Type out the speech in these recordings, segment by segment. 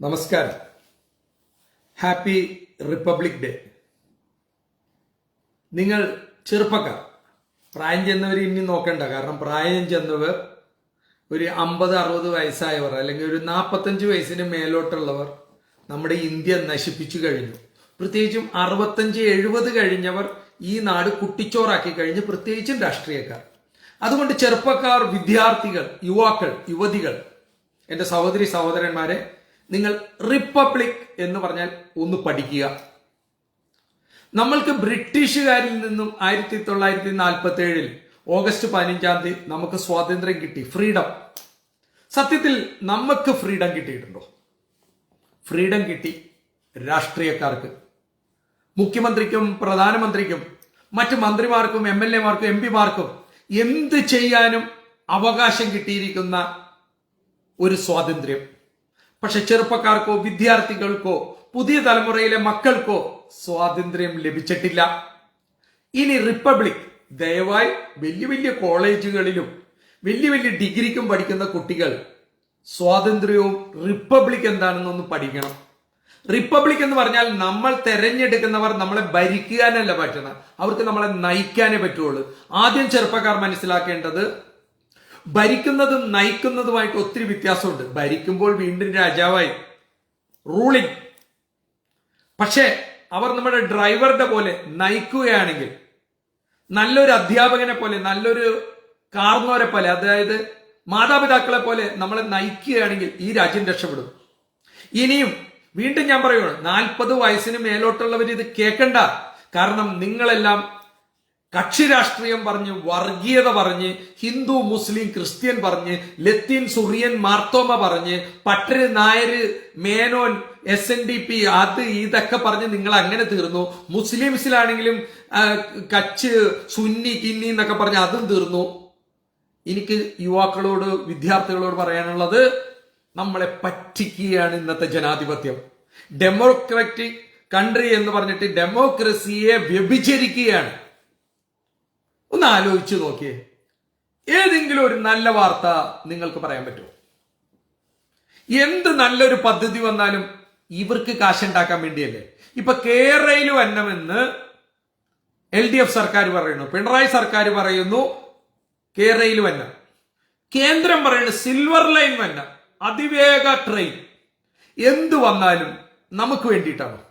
നമസ്കാരം. Happy republic day നിങ്ങൾ ചെറുപ്പക്കാർ പ്രായം ചെന്നവർ ഇനി നോക്കണ്ട. കാരണം പ്രായം ചെന്നവർ ഒരു അമ്പത് അറുപത് വയസ്സായവർ അല്ലെങ്കിൽ ഒരു നാൽപ്പത്തഞ്ച് വയസ്സിന് മേലോട്ടുള്ളവർ നമ്മുടെ ഇന്ത്യ നശിപ്പിച്ചു കഴിഞ്ഞു. പ്രത്യേകിച്ചും അറുപത്തഞ്ച് എഴുപത് കഴിഞ്ഞവർ ഈ നാട് കുട്ടിച്ചോറാക്കി കഴിഞ്ഞ് പ്രത്യേകിച്ചും രാഷ്ട്രീയക്കാർ. അതുകൊണ്ട് ചെറുപ്പക്കാർ വിദ്യാർത്ഥികൾ യുവാക്കൾ യുവതികൾ എന്റെ സഹോദരി സഹോദരന്മാരെ നിങ്ങൾ റിപ്പബ്ലിക് എന്ന് പറഞ്ഞാൽ ഒന്ന് പഠിക്കുക. നമ്മൾക്ക് ബ്രിട്ടീഷുകാരിൽ നിന്നും ആയിരത്തി തൊള്ളായിരത്തി നാൽപ്പത്തി ഏഴിൽ ഓഗസ്റ്റ് പതിനഞ്ചാം തീയതി നമുക്ക് സ്വാതന്ത്ര്യം കിട്ടി ഫ്രീഡം. സത്യത്തിൽ നമുക്ക് ഫ്രീഡം കിട്ടിയിട്ടുണ്ടോ? ഫ്രീഡം കിട്ടി രാഷ്ട്രീയക്കാർക്ക്. മുഖ്യമന്ത്രിക്കും പ്രധാനമന്ത്രിക്കും മറ്റ് മന്ത്രിമാർക്കും എം എൽ എമാർക്കും എം പിമാർക്കും എന്ത് ചെയ്യാനും അവകാശം കിട്ടിയിരിക്കുന്ന ഒരു സ്വാതന്ത്ര്യം. പക്ഷെ ചെറുപ്പക്കാർക്കോ വിദ്യാർത്ഥികൾക്കോ പുതിയ തലമുറയിലെ മക്കൾക്കോ സ്വാതന്ത്ര്യം ലഭിച്ചിട്ടില്ല. ഇനി റിപ്പബ്ലിക് ദയവായി വലിയ വലിയ കോളേജുകളിലും വലിയ വലിയ ഡിഗ്രിക്കും പഠിക്കുന്ന കുട്ടികൾ സ്വാതന്ത്ര്യവും റിപ്പബ്ലിക് എന്താണെന്നൊന്ന് പഠിക്കണം. റിപ്പബ്ലിക് എന്ന് പറഞ്ഞാൽ നമ്മൾ തെരഞ്ഞെടുക്കുന്നവർ നമ്മളെ ഭരിക്കാനല്ല പറ്റുന്നത്. അവർക്ക് നമ്മളെ നയിക്കാനേ പറ്റുള്ളൂ. ആദ്യം ചെറുപ്പക്കാർ മനസ്സിലാക്കേണ്ടത് ഭരിക്കുന്നതും നയിക്കുന്നതുമായിട്ട് ഒത്തിരി വ്യത്യാസമുണ്ട്. ഭരിക്കുമ്പോൾ വീണ്ടും രാജാവായി. റൂളിംഗ് പക്ഷേ അവർ നമ്മുടെ ഡ്രൈവറുടെ പോലെ നയിക്കുകയാണെങ്കിൽ നല്ലൊരു അധ്യാപകനെ പോലെ നല്ലൊരു കാർന്നോരെ പോലെ അതായത് മാതാപിതാക്കളെ പോലെ നമ്മളെ നയിക്കുകയാണെങ്കിൽ ഈ രാജ്യം രക്ഷപ്പെടും. ഇനിയും വീണ്ടും ഞാൻ പറയുകയാണ് നാൽപ്പത് വയസ്സിന് മേലോട്ടുള്ളവർ ഇത് കേൾക്കണ്ട. കാരണം നിങ്ങളെല്ലാം കക്ഷി രാഷ്ട്രീയം പറഞ്ഞ് വർഗീയത പറഞ്ഞ് ഹിന്ദു മുസ്ലിം ക്രിസ്ത്യൻ പറഞ്ഞ് ലത്തീൻ സുറിയൻ മാർത്തോമ പറഞ്ഞ് Pattar Nair Menon S N D P അത് ഇതൊക്കെ പറഞ്ഞ് നിങ്ങൾ അങ്ങനെ തീർന്നു. മുസ്ലിംസിലാണെങ്കിലും കച്ച് സുന്നി കിന്നി എന്നൊക്കെ പറഞ്ഞ് അതും തീർന്നു. എനിക്ക് യുവാക്കളോട് വിദ്യാർത്ഥികളോട് പറയാനുള്ളത് നമ്മളെ പറ്റിക്കുകയാണ് ഇന്നത്തെ ജനാധിപത്യം. ഡെമോക്രാറ്റിക് കൺട്രി എന്ന് പറഞ്ഞിട്ട് ഡെമോക്രസിയെ വ്യഭിചരിക്കുകയാണ്. ഒന്ന് ആലോചിച്ചു നോക്കിയേ. ഏതെങ്കിലും ഒരു നല്ല വാർത്ത നിങ്ങൾക്ക് പറയാൻ പറ്റുമോ? എന്ത് നല്ലൊരു പദ്ധതി വന്നാലും ഇവർക്ക് കാശുണ്ടാക്കാൻ വേണ്ടിയല്ലേ? ഇപ്പൊ കേരളയിൽ വന്നമെന്ന് എൽ ഡി എഫ് സർക്കാർ പറയുന്നു പിണറായി സർക്കാർ പറയുന്നു കേരളയിൽ വന്ന കേന്ദ്രം പറയുന്നു സിൽവർ ലൈൻ വന്ന അതിവേഗ ട്രെയിൻ. എന്ത് വന്നാലും നമുക്ക് വേണ്ടിയിട്ടാണോ?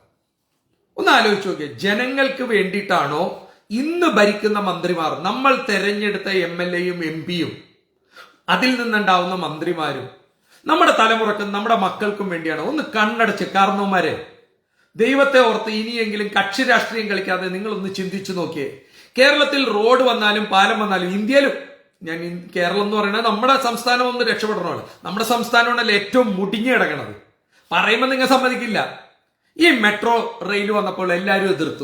ഒന്ന് ആലോചിച്ച് നോക്കിയേ. ജനങ്ങൾക്ക് വേണ്ടിയിട്ടാണോ ഇന്ന് ഭരിക്കുന്ന മന്ത്രിമാർ നമ്മൾ തെരഞ്ഞെടുത്ത എം എൽ എയും എം പിയും അതിൽ നിന്നുണ്ടാവുന്ന മന്ത്രിമാരും നമ്മുടെ തലമുറക്കും നമ്മുടെ മക്കൾക്കും വേണ്ടിയാണ്. ഒന്ന് കണ്ണടച്ച് കാരണവന്മാരെ ദൈവത്തെ ഓർത്ത് ഇനിയെങ്കിലും കക്ഷി രാഷ്ട്രീയം കളിക്കാതെ നിങ്ങളൊന്ന് ചിന്തിച്ചു നോക്കിയേ. കേരളത്തിൽ റോഡ് വന്നാലും പാലം വന്നാലും ഇന്ത്യയിലും ഞാൻ കേരളം എന്ന് പറയുന്നത് നമ്മുടെ സംസ്ഥാനം ഒന്ന് രക്ഷപ്പെടണമല്ലോ നമ്മുടെ സംസ്ഥാനമാണല്ലോ ഏറ്റവും മുടിഞ്ഞു കിടക്കണത്? പറയുമ്പോൾ നിങ്ങൾ സമ്മതിക്കില്ല. ഈ മെട്രോ റെയിൽ വന്നപ്പോൾ എല്ലാവരും എതിർത്തു.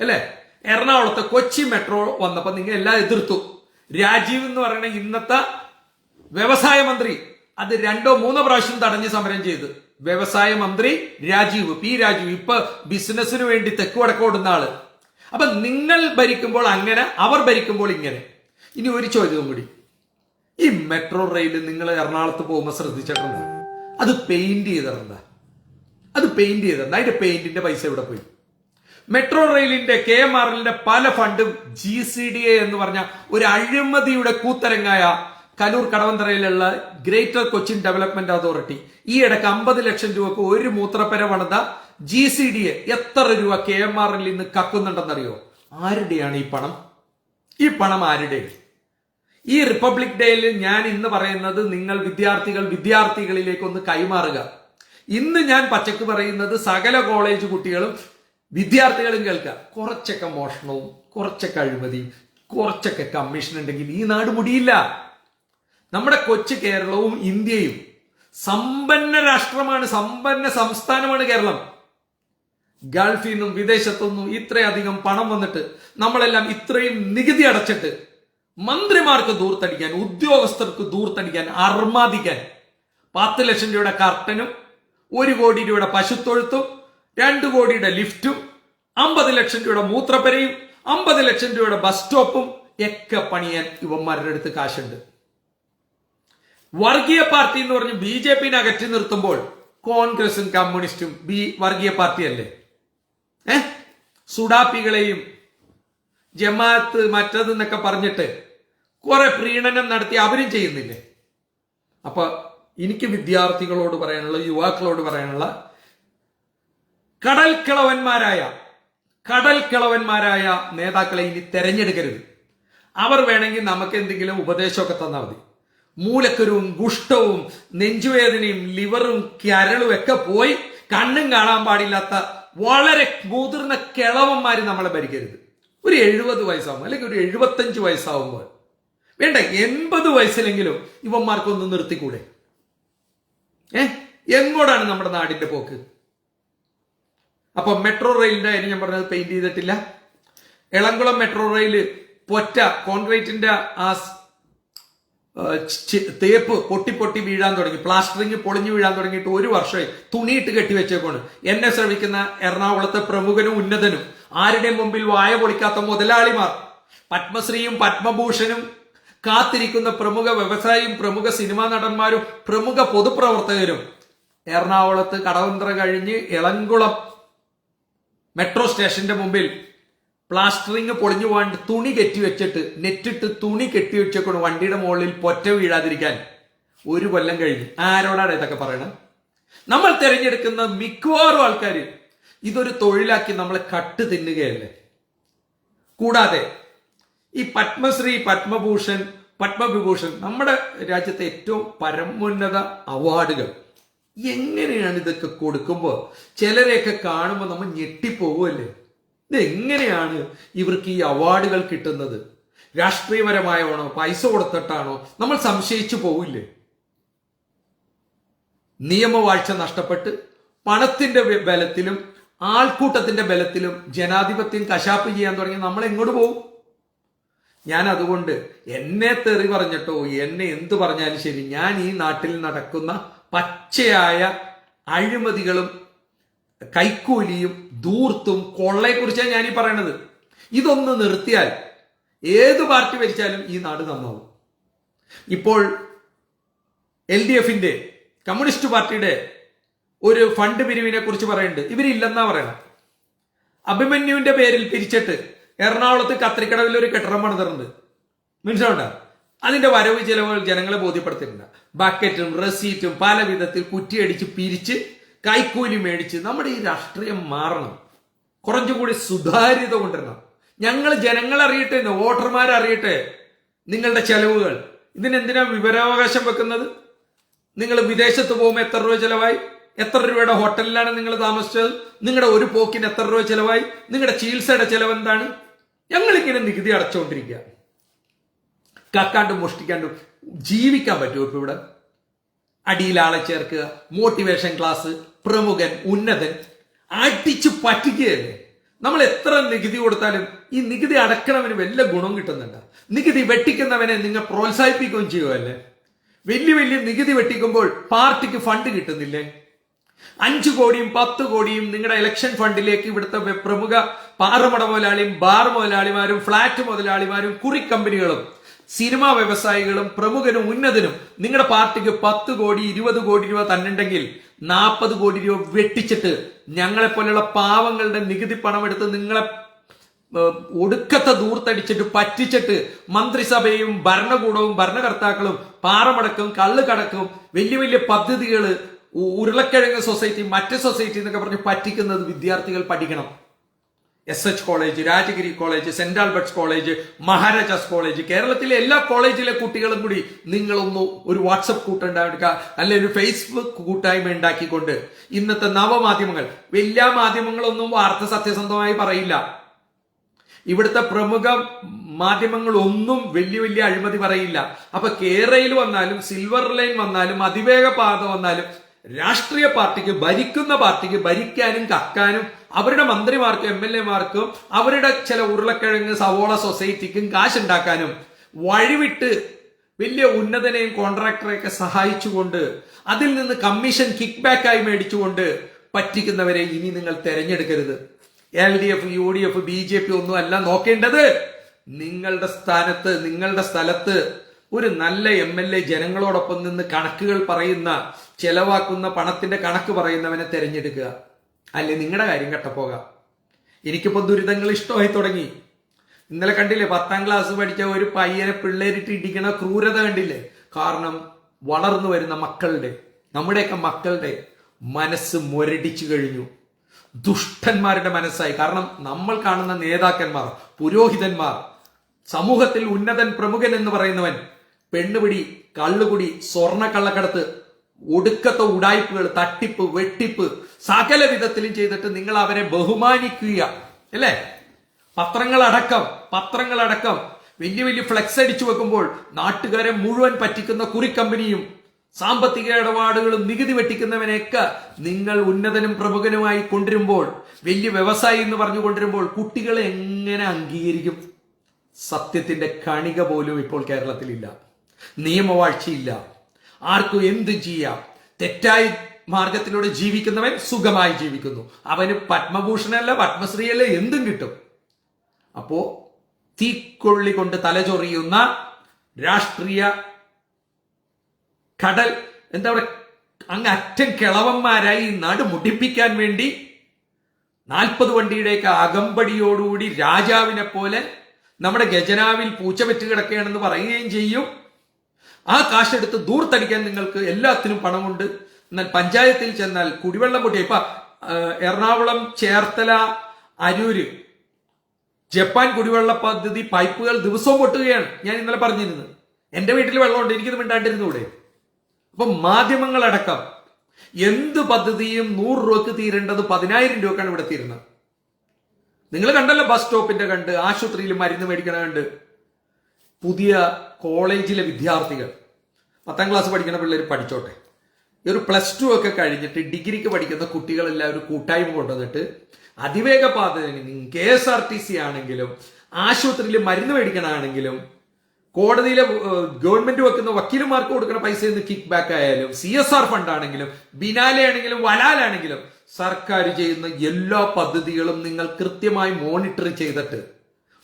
അല്ലേ? എറണാകുളത്ത് കൊച്ചി മെട്രോ വന്നപ്പോൾ നിങ്ങൾ എല്ലാം എതിർത്തു. രാജീവ് എന്ന് പറയുന്ന ഇന്നത്തെ വ്യവസായ മന്ത്രി അത് രണ്ടോ മൂന്നോ പ്രാവശ്യം തടഞ്ഞ് സമരം ചെയ്ത്. വ്യവസായ മന്ത്രി രാജീവ് പി രാജീവ് ഇപ്പൊ ബിസിനസ്സിന് വേണ്ടി തെക്ക് വടക്കോടുന്ന ആൾ. അപ്പൊ നിങ്ങൾ ഭരിക്കുമ്പോൾ അങ്ങനെ അവർ ഭരിക്കുമ്പോൾ ഇങ്ങനെ. ഇനി ഒരു ചോദ്യവും കൂടി. ഈ മെട്രോ റെയിൽ നിങ്ങൾ എറണാകുളത്ത് പോകുമ്പോൾ ശ്രദ്ധിച്ചിട്ടുണ്ട്? അത് പെയിന്റ് ചെയ്തിട്ടുണ്ട് അത് പെയിന്റ് ചെയ്തിട്ടുണ്ട് അതിന്റെ പെയിന്റിന്റെ പൈസ ഇവിടെ പോയി? മെട്രോ റെയിലിന്റെ കെ എം ആർ എല്ലിന്റെ പല ഫണ്ടും ജി സി ഡി എ എന്ന് പറഞ്ഞ ഒരു അഴിമതിയുടെ കൂത്തരങ്ങായ കലൂർ കടവന്തറയിലുള്ള ഗ്രേറ്റർ കൊച്ചിൻ ഡെവലപ്മെന്റ് അതോറിറ്റി. ഈ ഇടയ്ക്ക് അമ്പത് ലക്ഷം രൂപക്ക് ഒരു മൂത്രപ്പര പണിത ജി സി ഡി എ എത്ര രൂപ കെ എം ആർ എല്ലിൽ നിന്ന് കക്കുന്നുണ്ടെന്നറിയോ? ആരുടെയാണ് ഈ പണം? ഈ പണം ആരുടെ? ഈ റിപ്പബ്ലിക് ഡേയിൽ ഞാൻ ഇന്ന് പറയുന്നത് നിങ്ങൾ വിദ്യാർത്ഥികൾ വിദ്യാർത്ഥികളിലേക്ക് ഒന്ന് കൈമാറുക. ഇന്ന് ഞാൻ പച്ചക്ക് പറയുന്നത് സകല കോളേജ് കുട്ടികളും വിദ്യാർത്ഥികളും കേൾക്കുക. കുറച്ചൊക്കെ മോഷണവും കുറച്ചൊക്കെ അഴിമതിയും കുറച്ചൊക്കെ കമ്മീഷൻ ഉണ്ടെങ്കിൽ ഈ നാട് മുടിയില്ല. നമ്മുടെ കൊച്ചു കേരളവും ഇന്ത്യയും സമ്പന്ന രാഷ്ട്രമാണ് സമ്പന്ന സംസ്ഥാനമാണ് കേരളം. ഗൾഫിൽ നിന്നും വിദേശത്തുനിന്നും ഇത്രയധികം പണം വന്നിട്ട് നമ്മളെല്ലാം ഇത്രയും നികുതി അടച്ചിട്ട് മന്ത്രിമാർക്ക് ദൂർത്തടിക്കാൻ ഉദ്യോഗസ്ഥർക്ക് ദൂർത്തടിക്കാൻ അർമാദിക്കാൻ പത്ത് ലക്ഷം രൂപയുടെ കർട്ടനും ഒരു കോടി രൂപയുടെ പശുത്തൊഴുത്തും രണ്ട് കോടിയുടെ ലിഫ്റ്റും അമ്പത് ലക്ഷം രൂപയുടെ മൂത്രപ്പരയും അമ്പത് ലക്ഷം രൂപയുടെ ബസ് സ്റ്റോപ്പും ഒക്കെ പണിയാൻ ഇവന്മാരുടെ അടുത്ത് കാശുണ്ട്. വർഗീയ പാർട്ടി എന്ന് പറഞ്ഞ് ബി ജെ പിനെ അകറ്റി നിർത്തുമ്പോൾ കോൺഗ്രസും കമ്മ്യൂണിസ്റ്റും ബി വർഗീയ പാർട്ടിയല്ലേ? ഏ? സുഡാപ്പികളെയും ജമാഅത്ത് മറ്റതെന്നൊക്കെ പറഞ്ഞിട്ട് കുറെ പ്രീണനം നടത്തി അവരും ചെയ്യുന്നില്ലേ? അപ്പൊ എനിക്ക് വിദ്യാർത്ഥികളോട് പറയാനുള്ള യുവാക്കളോട് പറയാനുള്ള കടൽ കിളവന്മാരായ കടൽ കിളവന്മാരായ നേതാക്കളെ ഇനി തെരഞ്ഞെടുക്കരുത്. അവർ വേണമെങ്കിൽ നമുക്ക് എന്തെങ്കിലും ഉപദേശമൊക്കെ തന്നാൽ മതി. മൂലക്കരവും ഗുഷ്ടവും നെഞ്ചുവേദനയും ലിവറും കരളും ഒക്കെ പോയി കണ്ണും കാണാൻ പാടില്ലാത്ത വളരെ മുതിർന്ന കിളവന്മാർ നമ്മളെ ഭരിക്കരുത്. ഒരു എഴുപത് വയസ്സാകുമ്പോൾ അല്ലെങ്കിൽ ഒരു എഴുപത്തഞ്ച് വയസ്സാകുമ്പോൾ വേണ്ട എൺപത് വയസ്സിലെങ്കിലും ഇവന്മാർക്കൊന്ന് നിർത്തിക്കൂടെ? ഏ? എങ്ങോട്ടാണ് നമ്മുടെ നാടിന്റെ പോക്ക്? അപ്പൊ മെട്രോ റെയിലിന്റെ കാര്യം ഞാൻ പറഞ്ഞത് പെയിന്റ് ചെയ്തിട്ടില്ല. എളംകുളം മെട്രോ റെയിൽ പൊറ്റ കോൺക്രീറ്റിന്റെ ആ തേപ്പ് പൊട്ടി പൊട്ടി വീഴാൻ തുടങ്ങി. പ്ലാസ്റ്ററിങ് പൊളിഞ്ഞു വീഴാൻ തുടങ്ങിയിട്ട് ഒരു വർഷമായി. തുണിയിട്ട് കെട്ടിവെച്ചേക്കാണ് എന്നെ ശ്രമിക്കുന്ന എറണാകുളത്തെ പ്രമുഖനും ഉന്നതനും ആരുടെ മുമ്പിൽ വായ പൊളിക്കാത്ത മുതലാളിമാർ പത്മശ്രീയും പത്മഭൂഷനും കാത്തിരിക്കുന്ന പ്രമുഖ വ്യവസായിയും പ്രമുഖ സിനിമാ നടന്മാരും പ്രമുഖ പൊതുപ്രവർത്തകരും എറണാകുളത്ത് കടവന്ത്ര കഴിഞ്ഞ് ഇളംകുളം മെട്രോ സ്റ്റേഷന്റെ മുമ്പിൽ പ്ലാസ്റ്ററിങ് പൊളിഞ്ഞു പോകാണ്ട് തുണി കെട്ടി വെച്ചിട്ട് നെറ്റിട്ട് തുണി കെട്ടി വെച്ചേക്കൊണ്ട് വണ്ടിയുടെ മുകളിൽ പൊറ്റ വീഴാതിരിക്കാൻ ഒരു കൊല്ലം കഴിഞ്ഞ്. ആരോടാണ് ഇതൊക്കെ പറയണം? നമ്മൾ തിരഞ്ഞെടുക്കുന്ന മിക്കവാറും ആൾക്കാർ ഇതൊരു തൊഴിലാക്കി നമ്മളെ കട്ട് തിന്നുകയല്ലേ? കൂടാതെ ഈ പത്മശ്രീ പത്മഭൂഷൺ പത്മവിഭൂഷൺ നമ്മുടെ രാജ്യത്തെ ഏറ്റവും പരമോന്നത അവാർഡുകൾ എങ്ങനെയാണ് ഇതൊക്കെ കൊടുക്കുമ്പോൾ ചിലരെയൊക്കെ കാണുമ്പോൾ നമ്മൾ ഞെട്ടിപ്പോവുമല്ലേ? ഇതെങ്ങനെയാണ് ഇവർക്ക് ഈ അവാർഡുകൾ കിട്ടുന്നത്? രാഷ്ട്രീയപരമായാണോ പൈസ കൊടുത്തിട്ടാണോ? നമ്മൾ സംശയിച്ചു പോവില്ലേ? നിയമവാഴ്ച നഷ്ടപ്പെട്ട് പണത്തിന്റെ ബലത്തിലും ആൾക്കൂട്ടത്തിന്റെ ബലത്തിലും ജനാധിപത്യം കശാപ്പ് ചെയ്യാൻ തുടങ്ങി നമ്മൾ എങ്ങോട്ട് പോകും ഞാൻ അതുകൊണ്ട് എന്നെ തെറി പറഞ്ഞിട്ടോ എന്നെ എന്ത് പറഞ്ഞാലും ശരി ഞാൻ ഈ നാട്ടിൽ നടക്കുന്ന പച്ചയായ അഴിമതികളും കൈക്കൂലിയും ധൂർത്തും കൊള്ളയെക്കുറിച്ചാണ് ഞാനീ പറയണത്. ഇതൊന്ന് നിർത്തിയാൽ ഏത് പാർട്ടി ഭരിച്ചാലും ഈ നാട് നന്നാവും. ഇപ്പോൾ എൽ ഡി എഫിന്റെ കമ്മ്യൂണിസ്റ്റ് പാർട്ടിയുടെ ഒരു ഫണ്ട് പിരിവിനെ കുറിച്ച് പറയുന്നുണ്ട് ഇവരില്ലെന്നാ പറയണം. അഭിമന്യുവിന്റെ പേരിൽ പിരിച്ചിട്ട് എറണാകുളത്ത് കത്രിക്കടവിൽ ഒരു കെട്ടിടം പണിതിട്ടുണ്ട്. മനസ്സിലുണ്ടോ അതിന്റെ വരവ് ചെലവുകൾ ജനങ്ങളെ ബോധ്യപ്പെടുത്തിയിട്ടില്ല ബക്കറ്റും റെസീറ്റും പല വിധത്തിൽ കുറ്റിയടിച്ച് പിരിച്ച് കൈക്കൂലി മേടിച്ച് നമ്മുടെ ഈ രാഷ്ട്രീയം മാറണം. കുറച്ചുകൂടി സുതാര്യത കൊണ്ടുവരണം. ഞങ്ങൾ വോട്ടർമാർ അറിയട്ടെ. നിങ്ങളുടെ ചെലവുകൾ. ഇതിനെന്തിനാ വിവരാവകാശം വെക്കുന്നത്? നിങ്ങൾ വിദേശത്ത് പോകുമ്പോൾ എത്ര രൂപ ചിലവായി? എത്ര രൂപയുടെ ഹോട്ടലിലാണ് നിങ്ങൾ താമസിച്ചത്? നിങ്ങളുടെ ഒരു പോക്കിന് എത്ര രൂപ ചിലവായി? നിങ്ങളുടെ ചികിത്സയുടെ ചെലവ് എന്താണ്? ഞങ്ങളിങ്ങനെ നികുതി അടച്ചുകൊണ്ടിരിക്കുക. കക്കാണ്ടും മോഷ്ടിക്കാണ്ടും ജീവിക്കാൻ പറ്റുമോ ഇപ്പൊ ഇവിടെ? അടിയിൽ ആളെ ചേർക്കുക മോട്ടിവേഷൻ ക്ലാസ് പ്രമുഖൻ ഉന്നതൻ അടിച്ചു പറ്റിക്കുകയല്ലേ? നമ്മൾ എത്ര നികുതി കൊടുത്താലും ഈ നികുതി അടക്കണവന് വല്ല ഗുണം കിട്ടുന്നുണ്ട്. നികുതി വെട്ടിക്കുന്നവനെ നിങ്ങൾ പ്രോത്സാഹിപ്പിക്കുകയും ചെയ്യുമല്ലേ വലിയ വലിയ നികുതി വെട്ടിക്കുമ്പോൾ പാർട്ടിക്ക് ഫണ്ട് കിട്ടുന്നില്ലേ? അഞ്ചു കോടിയും പത്ത് കോടിയും നിങ്ങളുടെ ഇലക്ഷൻ ഫണ്ടിലേക്ക് ഇവിടുത്തെ പ്രമുഖ പാറമട മുതലാളിയും ബാർ മുതലാളിമാരും ഫ്ളാറ്റ് മുതലാളിമാരും കുറി കമ്പനികളും സിനിമാ വ്യവസായികളും പ്രമുഖനും ഉന്നതനും നിങ്ങളുടെ പാർട്ടിക്ക് പത്ത് കോടി ഇരുപത് കോടി രൂപ തന്നിട്ടുണ്ടെങ്കിൽ നാൽപ്പത് കോടി രൂപ വെട്ടിച്ചിട്ട് ഞങ്ങളെ പോലെയുള്ള പാവങ്ങളുടെ നികുതി പണം എടുത്ത് നിങ്ങളെ ഒടുക്കത്തെ ദൂർത്തടിച്ചിട്ട് പറ്റിച്ചിട്ട് മന്ത്രിസഭയും ഭരണകൂടവും ഭരണകർത്താക്കളും പാറമടക്കും കള്ളുകടക്കും വലിയ വലിയ പദ്ധതികൾ ഉരുളക്കിഴങ്ങ് സൊസൈറ്റി മറ്റ് സൊസൈറ്റി എന്നൊക്കെ പറഞ്ഞ് പറ്റിക്കുന്നത് വിദ്യാർത്ഥികൾ പഠിക്കണം. S H college Rajagiri college saint Albert's college Maharaja's college കേരളത്തിലെ എല്ലാ കോളേജിലെ കുട്ടികളും കൂടി നിങ്ങളൊന്ന് ഒരു വാട്സപ്പ് കൂട്ടുണ്ടാക്കുക അല്ലെങ്കിൽ ഒരു ഫേസ്ബുക്ക് കൂട്ടായ്മ ഉണ്ടാക്കിക്കൊണ്ട് ഇന്നത്തെ നവമാധ്യമങ്ങൾ. എല്ലാ മാധ്യമങ്ങളൊന്നും വാർത്ത സത്യസന്ധമായി പറയില്ല. ഇവിടുത്തെ പ്രമുഖ മാധ്യമങ്ങളൊന്നും വലിയ വലിയ അഴിമതി പറയില്ല. അപ്പൊ കേരളയിൽ വന്നാലും സിൽവർ ലൈൻ വന്നാലും അതിവേഗ പാത വന്നാലും രാഷ്ട്രീയ പാർട്ടിക്ക് ഭരിക്കുന്ന പാർട്ടിക്ക് ഭരിക്കാനും കക്കാനും അവരുടെ മന്ത്രിമാർക്കും എം എൽ എമാർക്കും അവരുടെ ചില ഉരുളക്കിഴങ്ങ് സവോള സൊസൈറ്റിക്കും കാശുണ്ടാക്കാനും വഴിവിട്ട് വലിയ ഉന്നതനെയും കോൺട്രാക്ടറെയൊക്കെ സഹായിച്ചുകൊണ്ട് അതിൽ നിന്ന് കമ്മീഷൻ കിക്ക് ബാക്കായി മേടിച്ചുകൊണ്ട് പറ്റിക്കുന്നവരെ ഇനി നിങ്ങൾ തെരഞ്ഞെടുക്കരുത്. L D F U D F B J P ഒന്നും അല്ല നോക്കേണ്ടത്. നിങ്ങളുടെ സ്ഥാനത്ത് നിങ്ങളുടെ സ്ഥലത്ത് ഒരു നല്ല എം എൽ എ ജനങ്ങളോടൊപ്പം നിന്ന് കണക്കുകൾ പറയുന്ന ചെലവാക്കുന്ന പണത്തിന്റെ കണക്ക് പറയുന്നവനെ തിരഞ്ഞെടുക്കുക. അല്ലെ നിങ്ങളുടെ കാര്യം കട്ടപ്പോക എനിക്കിപ്പോ ദുരിതങ്ങൾ ഇഷ്ടമായി തുടങ്ങി. ഇന്നലെ കണ്ടില്ലേ പത്താം ക്ലാസ് പഠിച്ച ഒരു പയ്യനെ പിള്ളേരിട്ട് ഇടിക്കണ ക്രൂരത കണ്ടില്ലേ? കാരണം വളർന്നു വരുന്ന മക്കളുടെ നമ്മുടെയൊക്കെ മക്കളുടെ മനസ്സ് മുരടിച്ചു കഴിഞ്ഞു. ദുഷ്ടന്മാരുടെ മനസ്സായി. കാരണം നമ്മൾ കാണുന്ന നേതാക്കന്മാർ പുരോഹിതന്മാർ സമൂഹത്തിൽ ഉന്നതൻ പ്രമുഖൻ എന്ന് പറയുന്നവൻ പെണ്ണുപിടി കള്ളുകുടി സ്വർണ കള്ളക്കടത്ത് ഒടുക്കത്തെ ഉടായ്പകൾ തട്ടിപ്പ് വെട്ടിപ്പ് സകല വിധത്തിലും ചെയ്തിട്ട് നിങ്ങൾ അവരെ ബഹുമാനിക്കുക അല്ലേ? പത്രങ്ങളടക്കം പത്രങ്ങളടക്കം വലിയ വലിയ ഫ്ലെക്സ് അടിച്ചു വെക്കുമ്പോൾ നാട്ടുകാരെ മുഴുവൻ പറ്റിക്കുന്ന കുറിക്കമ്പനിയും സാമ്പത്തിക ഇടപാടുകളും നികുതി വെട്ടിക്കുന്നവനെയൊക്കെ നിങ്ങൾ ഉന്നതനും പ്രമുഖനുമായി കൊണ്ടുവരുമ്പോൾ വലിയ വ്യവസായി എന്ന് പറഞ്ഞു കൊണ്ടുവരുമ്പോൾ കുട്ടികളെ എങ്ങനെ അംഗീകരിക്കും? സത്യത്തിന്റെ കണിക പോലും ഇപ്പോൾ കേരളത്തിലില്ല. നിയമവാഴ്ചയില്ല. ആർക്കും എന്ത് ചെയ്യാം? തെറ്റായി മാർഗത്തിലൂടെ ജീവിക്കുന്നവൻ സുഖമായി ജീവിക്കുന്നു. അവന് പത്മഭൂഷണല്ല പത്മശ്രീയല്ല എന്തും കിട്ടും. അപ്പോ തീക്കൊള്ളി കൊണ്ട് തലചൊറിയുന്ന രാഷ്ട്രീയ കടൽ എന്താ പറയുക അങ്ങ് അറ്റം കിളവന്മാരായി നാട് മുടിപ്പിക്കാൻ വേണ്ടി നാൽപ്പത് വണ്ടിയുടെയൊക്കെ അകമ്പടിയോടുകൂടി രാജാവിനെ പോലെ നമ്മുടെ ഗജനാവിൽ പൂച്ച വെറ്റ് കിടക്കുകയാണെന്ന് പറയുകയും ചെയ്യും. ആ കാശെടുത്ത് ദൂർത്തടിക്കാൻ നിങ്ങൾക്ക് എല്ലാത്തിനും പണമുണ്ട്. എന്നാൽ പഞ്ചായത്തിൽ ചെന്നാൽ കുടിവെള്ളം പൊട്ടിയ ഇപ്പൊ എറണാകുളം ചേർത്തല അരൂര് ജപ്പാൻ കുടിവെള്ള പദ്ധതി പൈപ്പുകൾ ദിവസവും പൊട്ടുകയാണ്. ഞാൻ ഇന്നലെ പറഞ്ഞിരുന്നത്. എന്റെ വീട്ടിൽ വെള്ളമുണ്ട്. എനിക്കിത് മിണ്ടാണ്ടിരുന്നൂടെ? അപ്പൊ മാധ്യമങ്ങളടക്കം എന്ത് പദ്ധതിയും നൂറ് രൂപക്ക് തീരേണ്ടത് പതിനായിരം രൂപക്കാണ് ഇവിടെ തീരുന്നത്. നിങ്ങൾ കണ്ടല്ലോ ബസ് സ്റ്റോപ്പിന്റെ കണ്ട് ആശുപത്രിയിൽ മരുന്ന് മേടിക്കണ കണ്ട്. പുതിയ കോളേജിലെ വിദ്യാർത്ഥികൾ. പത്താം ക്ലാസ് പഠിക്കുന്ന പിള്ളേർ പഠിച്ചോട്ടെ. ഈ ഒരു പ്ലസ് ടു ഒക്കെ കഴിഞ്ഞിട്ട് ഡിഗ്രിക്ക് പഠിക്കുന്ന കുട്ടികളെല്ലാം ഒരു കൂട്ടായ്മ കൊണ്ടുവന്നിട്ട് അതിവേഗ പാതയിൽ K S R T C ആണെങ്കിലും ആശുപത്രിയിൽ മരുന്ന് മേടിക്കണമാണെങ്കിലും കോടതിയിലെ ഗവൺമെന്റ് വെക്കുന്ന വക്കീലുമാർക്ക് കൊടുക്കുന്ന പൈസ നിന്ന് കിക്ക് ബാക്ക് ആയാലും സി എസ് ആർ ഫണ്ട് ആണെങ്കിലും ബിനാലെ ആണെങ്കിലും വലാലാണെങ്കിലും സർക്കാർ ചെയ്യുന്ന എല്ലാ പദ്ധതികളും നിങ്ങൾ കൃത്യമായി മോണിറ്റർ ചെയ്തിട്ട്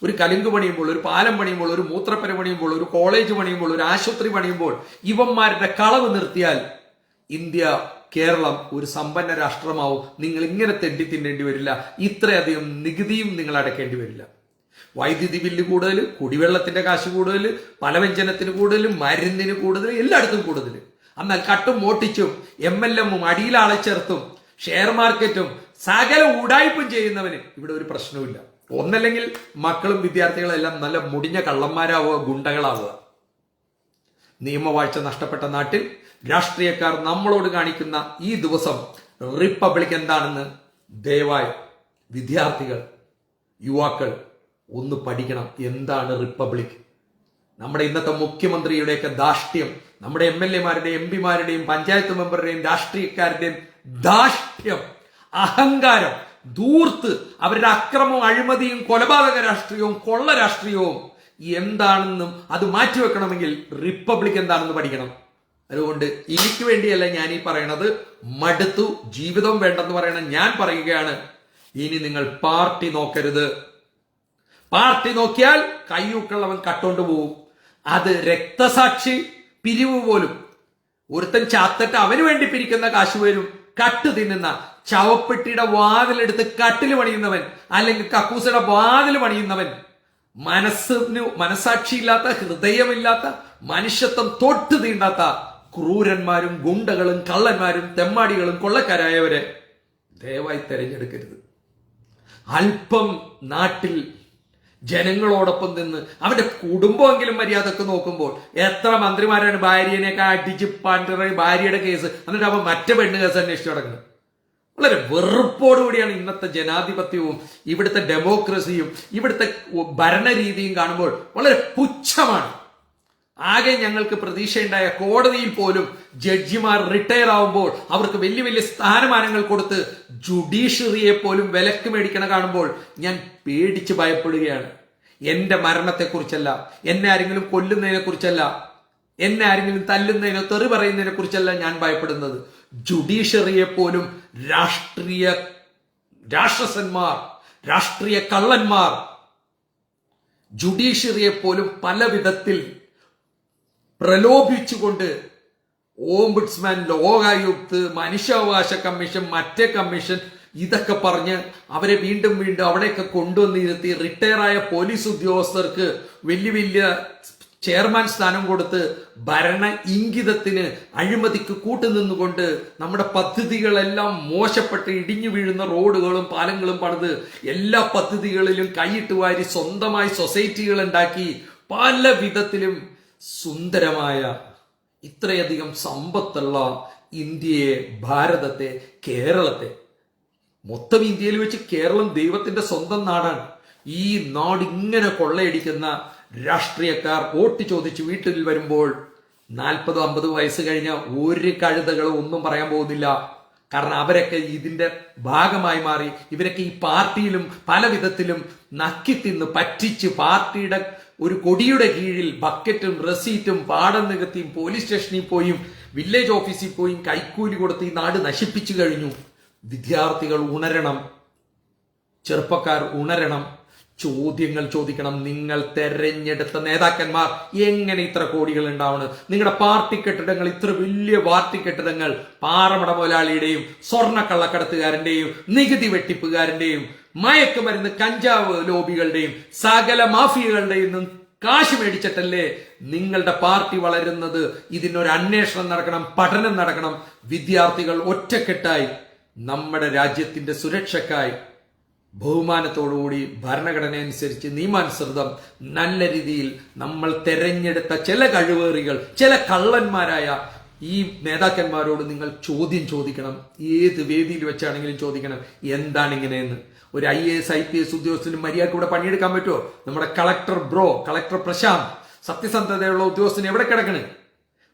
ഒരു കലുങ്ക് പണിയുമ്പോൾ ഒരു പാലം പണിയുമ്പോൾ ഒരു മൂത്രപ്പര പണിയുമ്പോൾ ഒരു കോളേജ് പണിയുമ്പോൾ ഒരു ആശുപത്രി പണിയുമ്പോൾ ഇവന്മാരുടെ കളവ് നിർത്തിയാൽ ഇന്ത്യ കേരളം ഒരു സമ്പന്ന രാഷ്ട്രമാവും. നിങ്ങൾ ഇങ്ങനെ തെണ്ടി തിന്നേണ്ടി വരില്ല. ഇത്രയധികം നികുതിയും നിങ്ങൾ അടയ്ക്കേണ്ടി വരില്ല. വൈദ്യുതി ബില്ല് കൂടുതൽ കുടിവെള്ളത്തിന്റെ കാശ് കൂടുതൽ പലവ്യഞ്ജനത്തിന് കൂടുതൽ മരുന്നിന് കൂടുതൽ എല്ലായിടത്തും കൂടുതൽ. എന്നാൽ കട്ടും മോട്ടിച്ചും എം എൽ എമ്മും അടിയിലാളെ ചേർത്തും ഷെയർ മാർക്കറ്റും സകല ഉടായ്പും ചെയ്യുന്നവന് ഇവിടെ ഒരു പ്രശ്നവുമില്ല. ഒന്നല്ലെങ്കിൽ മക്കളും വിദ്യാർത്ഥികളും എല്ലാം നല്ല മുടിഞ്ഞ കള്ളന്മാരാവുക ഗുണ്ടകളാവുക. നിയമവാഴ്ച നഷ്ടപ്പെട്ട നാട്ടിൽ രാഷ്ട്രീയക്കാർ നമ്മളോട് കാണിക്കുന്ന ഈ ദിവസം റിപ്പബ്ലിക് എന്താണെന്ന് ദയവായി വിദ്യാർത്ഥികൾ യുവാക്കൾ ഒന്ന് പഠിക്കണം എന്താണ് റിപ്പബ്ലിക്. നമ്മുടെ ഇന്നത്തെ മുഖ്യമന്ത്രിയുടെയൊക്കെ ധാഷ്ട്യം നമ്മുടെ എം എൽ എമാരുടെയും എം പിമാരുടെയും പഞ്ചായത്ത് മെമ്പറുടെയും രാഷ്ട്രീയക്കാരുടെയും ധാഷ്ട്യം അഹങ്കാരം ദൂർത്ത് അവരുടെ അക്രമവും അഴിമതിയും കൊലപാതക രാഷ്ട്രീയവും കൊള്ള രാഷ്ട്രീയവും എന്താണെന്നും അത് മാറ്റിവെക്കണമെങ്കിൽ റിപ്പബ്ലിക് എന്താണെന്ന് പഠിക്കണം. അതുകൊണ്ട് എനിക്ക് വേണ്ടിയല്ല ഞാൻ ഈ പറയണത്. മടുത്തു ജീവിതം വേണ്ടെന്ന് പറയണ ഞാൻ പറയുകയാണ്. ഇനി നിങ്ങൾ പാർട്ടി നോക്കരുത്. പാർട്ടി നോക്കിയാൽ കയ്യൂക്കുള്ളവൻ കട്ടോണ്ട് പോവും. അത് രക്തസാക്ഷി പിരിവ് പോലും. ഒരുത്തൻ ചാത്തട്ട് അവന് വേണ്ടി പിരിക്കുന്ന കാശ് വരും. കട്ട് തിന്നുന്ന ചവപ്പെട്ടിയുടെ വാതിലെടുത്ത് കട്ടിൽ പണിയുന്നവൻ അല്ലെങ്കിൽ കക്കൂസയുടെ വാതിൽ പണിയുന്നവൻ മനസ്സിന് മനസാക്ഷിയില്ലാത്ത ഹൃദയമില്ലാത്ത മനുഷ്യത്വം തൊട്ട് തീണ്ടാത്ത ക്രൂരന്മാരും ഗുണ്ടകളും കള്ളന്മാരും തെമ്മാടികളും കൊള്ളക്കാരായവരെ ദയവായി തെരഞ്ഞെടുക്കരുത്. അല്പം നാട്ടിൽ ജനങ്ങളോടൊപ്പം നിന്ന് അവന്റെ കുടുംബമെങ്കിലും മര്യാദയ്ക്ക് നോക്കുമ്പോൾ എത്ര മന്ത്രിമാരാണ് ഭാര്യനെയൊക്കെ അടിച്ച് പണ്ടറ ഭാര്യയുടെ കേസ്. എന്നിട്ട് അവൻ മറ്റേ പെണ്ണ് കേസ് അന്വേഷിച്ചു തുടങ്ങുന്നത് വളരെ വെറുപ്പോടുകൂടിയാണ് ഇന്നത്തെ ജനാധിപത്യവും ഇവിടുത്തെ ഡെമോക്രസിയും ഇവിടുത്തെ ഭരണരീതിയും കാണുമ്പോൾ വളരെ പുച്ഛമാണ്. ആകെ ഞങ്ങൾക്ക് പ്രതീക്ഷയുണ്ടായ കോടതിയിൽ പോലും ജഡ്ജിമാർ റിട്ടയർ ആവുമ്പോൾ അവർക്ക് വലിയ വലിയ സ്ഥാനമാനങ്ങൾ കൊടുത്ത് ജുഡീഷ്യറിയെ പോലും വിലക്ക് മേടിക്കണ കാണുമ്പോൾ ഞാൻ പേടിച്ച് ഭയപ്പെടുകയാണ്. എന്റെ മരണത്തെക്കുറിച്ചല്ല എന്നെ ആരെങ്കിലും കൊല്ലുന്നതിനെ കുറിച്ചല്ല എന്നെ ആരെങ്കിലും തല്ലുന്നതിനോ തെറി പറയുന്നതിനെ കുറിച്ചല്ല ഞാൻ ഭയപ്പെടുന്നത്. ജുഡീഷ്യറിയെ പോലും രാഷ്ട്രീയ രാക്ഷസന്മാർ രാഷ്ട്രീയ കള്ളന്മാർ ജുഡീഷ്യറിയെ പോലും പല വിധത്തിൽ പ്രലോഭിച്ചുകൊണ്ട് ഓംബുഡ്സ്മാൻ ലോകായുക്ത് മനുഷ്യാവകാശ കമ്മീഷൻ മറ്റേ കമ്മീഷൻ ഇതൊക്കെ പറഞ്ഞ് അവരെ വീണ്ടും വീണ്ടും അവിടെയൊക്കെ കൊണ്ടുവന്നിരുത്തി റിട്ടയറായ പോലീസ് ഉദ്യോഗസ്ഥർക്ക് വലിയ വലിയ ചെയർമാൻ സ്ഥാനം കൊടുത്ത് ഭരണ ഇംഗിതത്തിന് അഴിമതിക്ക് കൂട്ടുനിന്നുകൊണ്ട് നമ്മുടെ പദ്ധതികളെല്ലാം മോശപ്പെട്ട് ഇടിഞ്ഞു വീഴുന്ന റോഡുകളും പാലങ്ങളും പണിത് എല്ലാ പദ്ധതികളിലും കൈയിട്ട് വാരി സ്വന്തമായി സൊസൈറ്റികൾ ഉണ്ടാക്കി പല വിധത്തിലും സുന്ദരമായ ഇത്രയധികം സമ്പത്തുള്ള ഇന്ത്യയെ ഭാരതത്തെ കേരളത്തെ. മൊത്തം ഇന്ത്യയിൽ വെച്ച് കേരളം ദൈവത്തിന്റെ സ്വന്തം നാടാണ്. ഈ നാട് ഇങ്ങനെ കൊള്ളയടിക്കുന്ന രാഷ്ട്രീയക്കാർ വോട്ട് ചോദിച്ച് വീട്ടിൽ വരുമ്പോൾ നാൽപ്പത് അമ്പത് വയസ്സ് കഴിഞ്ഞ ഒരു കഴുതകളും ഒന്നും പറയാൻ പോകുന്നില്ല. കാരണം അവരൊക്കെ ഇതിന്റെ ഭാഗമായി മാറി ഇവരൊക്കെ ഈ പാർട്ടിയിലും പല വിധത്തിലും നക്കി തിന്ന് പറ്റിച്ച് പാർട്ടിയുടെ ഒരു കൊടിയുടെ കീഴിൽ ബക്കറ്റും റെസീറ്റും പാടം നികത്തിയും പോലീസ് സ്റ്റേഷനിൽ പോയും വില്ലേജ് ഓഫീസിൽ പോയും കൈക്കൂലി കൊടുത്ത് ഈ നാട് നശിപ്പിച്ചു കഴിഞ്ഞു. വിദ്യാർത്ഥികൾ ഉണരണം. ചെറുപ്പക്കാർ ഉണരണം. ചോദ്യങ്ങൾ ചോദിക്കണം. നിങ്ങൾ തെരഞ്ഞെടുത്ത നേതാക്കന്മാർ എങ്ങനെ ഇത്ര കോടികൾ ഉണ്ടാവണം? നിങ്ങളുടെ പാർട്ടി കെട്ടിടങ്ങൾ ഇത്ര വലിയ പാർട്ടി കെട്ടിടങ്ങൾ പാറമട മുതലാളിയുടെയും സ്വർണക്കള്ളക്കടത്തുകാരന്റെയും നികുതി വെട്ടിപ്പുകാരന്റെയും മയക്കുമരുന്ന് കഞ്ചാവ് ലോബികളുടെയും സകല മാഫിയകളുടെയും കാശ് മേടിച്ചിട്ടല്ലേ നിങ്ങളുടെ പാർട്ടി വളരുന്നത്? ഇതിനൊരു അന്വേഷണം നടക്കണം പഠനം നടക്കണം. വിദ്യാർത്ഥികൾ ഒറ്റക്കെട്ടായി നമ്മുടെ രാജ്യത്തിന്റെ സുരക്ഷയ്ക്കായി ബഹുമാനത്തോടുകൂടി ഭരണഘടന അനുസരിച്ച് നിയമാനുസൃതം നല്ല രീതിയിൽ നമ്മൾ തെരഞ്ഞെടുത്ത ചില കഴിവേറികൾ ചില കള്ളന്മാരായ ഈ നേതാക്കന്മാരോട് നിങ്ങൾ ചോദ്യം ചോദിക്കണം. ഏത് വേദിയിൽ വെച്ചാണെങ്കിലും ചോദിക്കണം. എന്താണ് ഇങ്ങനെയെന്ന് ഒരു I A S I P S ഉദ്യോഗസ്ഥന് മര്യാദയ്ക്ക് ഇവിടെ പണിയെടുക്കാൻ പറ്റുമോ? നമ്മുടെ കളക്ടർ ബ്രോ കളക്ടർ പ്രശാന്ത് സത്യസന്ധതയുള്ള ഉദ്യോഗസ്ഥന് എവിടെ കിടക്കണേ?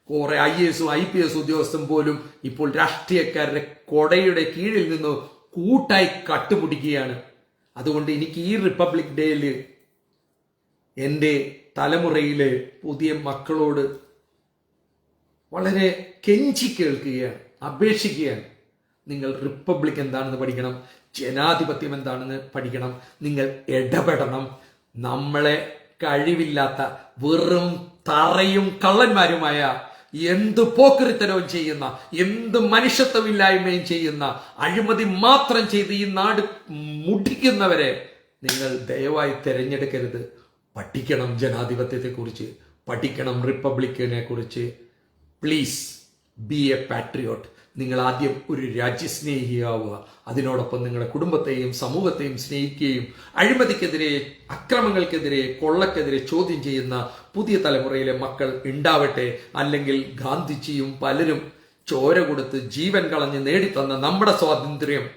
കുറെ ഐ എസും ഐ പി എസ് ഉദ്യോഗസ്ഥൻ പോലും ഇപ്പോൾ രാഷ്ട്രീയക്കാരുടെ കൊടയുടെ കീഴിൽ നിന്ന് കൂട്ടായി കട്ടുപിടിക്കുകയാണ് അതുകൊണ്ട് എനിക്ക് ഈ റിപ്പബ്ലിക് ഡേയിൽ എന്റെ തലമുറയിലെ പുതിയ മക്കളോട് വളരെ കെഞ്ചി കേൾക്കുകയാണ് അപേക്ഷിക്കുകയാണ്. നിങ്ങൾ റിപ്പബ്ലിക് എന്താണെന്ന് പഠിക്കണം ജനാധിപത്യം എന്താണെന്ന് പഠിക്കണം നിങ്ങൾ ഇടപെടണം. നമ്മളെ കഴിവില്ലാത്ത വെറും തറയും കള്ളന്മാരുമായ എന്ത് പോക്കറിത്തരവും ചെയ്യുന്ന എന്ത് മനുഷ്യത്വമില്ലായ്മയും ചെയ്യുന്ന അഴിമതി മാത്രം ചെയ്ത് ഈ നാട് മുടിക്കുന്നവരെ നിങ്ങൾ ദയവായി തിരഞ്ഞെടുക്കരുത്. പഠിക്കണം ജനാധിപത്യത്തെക്കുറിച്ച് പഠിക്കണം റിപ്പബ്ലിക്കിനെ കുറിച്ച് പ്ലീസ് ബി എ പാട്രിയോട്ട് നിങ്ങൾ ആദ്യം ഒരു രാജ്യസ്നേഹിയാവുക. അതിനോടൊപ്പം നിങ്ങളുടെ കുടുംബത്തെയും സമൂഹത്തെയും സ്നേഹിക്കുകയും അഴിമതിക്കെതിരെ അക്രമങ്ങൾക്കെതിരെ കൊള്ളക്കെതിരെ ചോദ്യം ചെയ്യുന്ന പുതിയ തലമുറയിലെ മക്കൾ ഉണ്ടാവട്ടെ. അല്ലെങ്കിൽ ഗാന്ധിജിയും പലരും ചോര കൊടുത്ത് ജീവൻ കളഞ്ഞ് നേടിത്തന്ന നമ്മുടെ സ്വാതന്ത്ര്യം.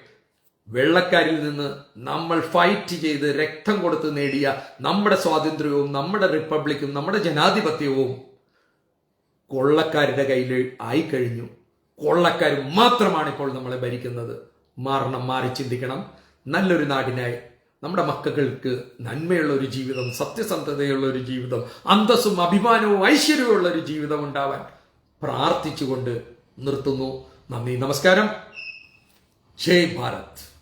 വെള്ളക്കാരിൽ നിന്ന് നമ്മൾ ഫൈറ്റ് ചെയ്ത് രക്തം കൊടുത്ത് നേടിയ നമ്മുടെ സ്വാതന്ത്ര്യവും നമ്മുടെ റിപ്പബ്ലിക്കും നമ്മുടെ ജനാധിപത്യവും കൊള്ളക്കാരുടെ കയ്യിൽ ആയിക്കഴിഞ്ഞു. കൊള്ളക്കാർ മാത്രമാണ് ഇപ്പോൾ നമ്മളെ ഭരിക്കുന്നത്. മാറണം മാറി ചിന്തിക്കണം. നല്ലൊരു നാടിനായി നമ്മുടെ മക്കൾക്ക് നന്മയുള്ള ഒരു ജീവിതം സത്യസന്ധതയുള്ള ഒരു ജീവിതം അന്തസ്സും അഭിമാനവും ഐശ്വര്യമുള്ള ഒരു ജീവിതം ഉണ്ടാവാൻ പ്രാർത്ഥിച്ചുകൊണ്ട് നിർത്തുന്നു. നന്ദി നമസ്കാരം. ജയ് ഭാരത്.